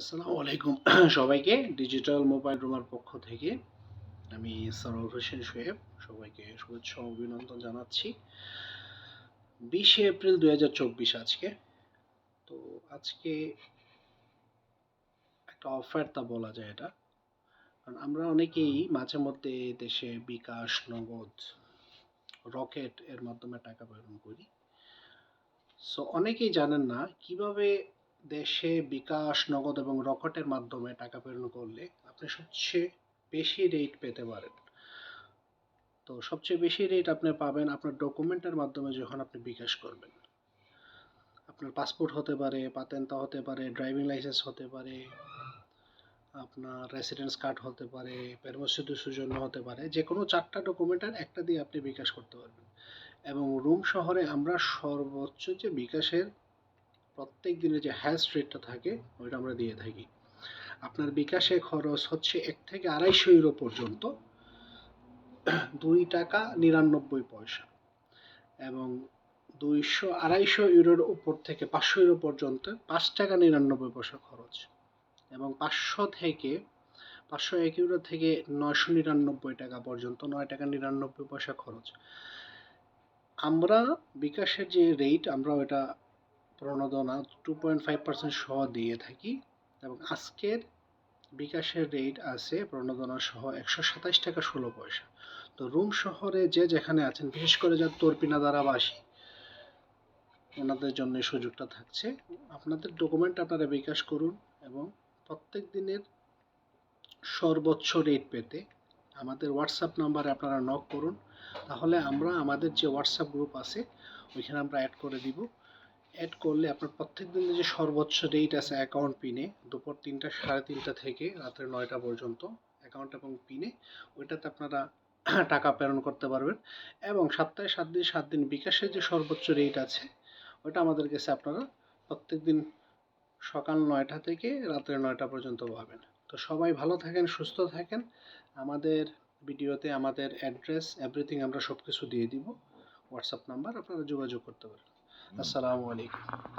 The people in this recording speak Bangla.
আসসালামু আলাইকুম সবাইকে ডিজিটাল মোবাইল রুমার পক্ষ থেকে আমি সরোর হোসেন শোয়েব সবাইকে শুভেচ্ছা অভিনন্দন জানাচ্ছি। বিশে এপ্রিল দুই হাজার চব্বিশ আজকে। তো আজকে একটা অফার তা বলা যায় এটা। কারণ আমরা অনেকেই মাঝে মধ্যে দেশে বিকাশ, নগদ, রকেট এর মাধ্যমে টাকা প্রেরণ করি। সো অনেকেই জানেন না কীভাবে দেশে বিকাশ, নগদ এবং রকেটের মাধ্যমে টাকা প্রেরণ করলে আপনি সবচেয়ে বেশি রেট পেতে পারেন। তো সবচেয়ে বেশি রেট আপনি পাবেন আপনার ডকুমেন্টের মাধ্যমে যখন আপনি বিকাশ করবেন। আপনার পাসপোর্ট হতে পারে, পাতেন্তা হতে পারে ড্রাইভিং লাইসেন্স হতে পারে, আপনার রেসিডেন্স কার্ড হতে পারে পেরমোসিডিসের জন্য হতে পারে যে কোনো চারটা ডকুমেন্টের একটা দিয়ে আপনি বিকাশ করতে পারবেন। এবং রুম শহরে আমরা সর্বোচ্চ যে বিকাশের প্রত্যেক দিনের যে হ্যাশ রেটটা থাকে, ওইটা আমরা দিয়ে থাকি। আপনার বিকাশে খরচ হচ্ছে এক থেকে আড়াইশো ইউরো পর্যন্ত, দুই টাকা নিরানব্বই পয়সা এবং দুইশো আড়াইশো ইউরোর উপর থেকে পাঁচশো ইউরো পর্যন্ত পাঁচ টাকা নিরানব্বই পয়সা খরচ এবং পাঁচশো থেকে, পাঁচশো এক ইউরো থেকে নয়শো নিরানব্বই টাকা পর্যন্ত, নয় টাকা নিরানব্বই পয়সা খরচ। আমরা বিকাশের যে রেট আমরা ওটা প্রণোদনা টু পয়েন্ট ফাইভ পার্সেন্ট সহ দিয়ে থাকি এবং আজকের বিকাশের রেট আছে প্রণোদনা সহ একশো সাতাইশ টাকা ষোলো পয়সা। তো রুম শহরে যে যেখানে আছেন, বিশেষ করে যারা তর্পিনা দ্বারাবাসী ওনাদের জন্য সুযোগটা থাকছে। আপনাদের ডকুমেন্ট আপনারা বিকাশ করুন এবং প্রত্যেক দিনের সর্বোচ্চ রেট পেতে আমাদের হোয়াটসঅ্যাপ নাম্বারে আপনারা নক করুন। তাহলে আমরা আমাদের যে হোয়াটসঅ্যাপ গ্রুপ আছে, ওইখানে আমরা অ্যাড করে দিব। অ্যাড করলে আপনার প্রত্যেক দিনের যে সর্বোচ্চ রেট আছে অ্যাকাউন্ট পিনে দুপুর তিনটা, সাড়ে তিনটা থেকে রাতের নয়টা পর্যন্ত অ্যাকাউন্ট এবং পিনে ওইটাতে আপনারা টাকা প্রেরণ করতে পারবেন। এবং সপ্তাহে সাত দিন সাত দিন বিকাশের যে সর্বোচ্চ রেট আছে, ওইটা আমাদের কাছে আপনারা প্রত্যেক দিন সকাল নয়টা থেকে রাত্রে নয়টা পর্যন্ত পাবেন। তো সবাই ভালো থাকেন, সুস্থ থাকেন। আমাদের ভিডিওতে আমাদের অ্যাড্রেস এভরিথিং আমরা সব কিছু দিয়ে দিব। হোয়াটসঅ্যাপ নাম্বার আপনারা যোগাযোগ করতে পারেন। আসসালামু আলাইকুম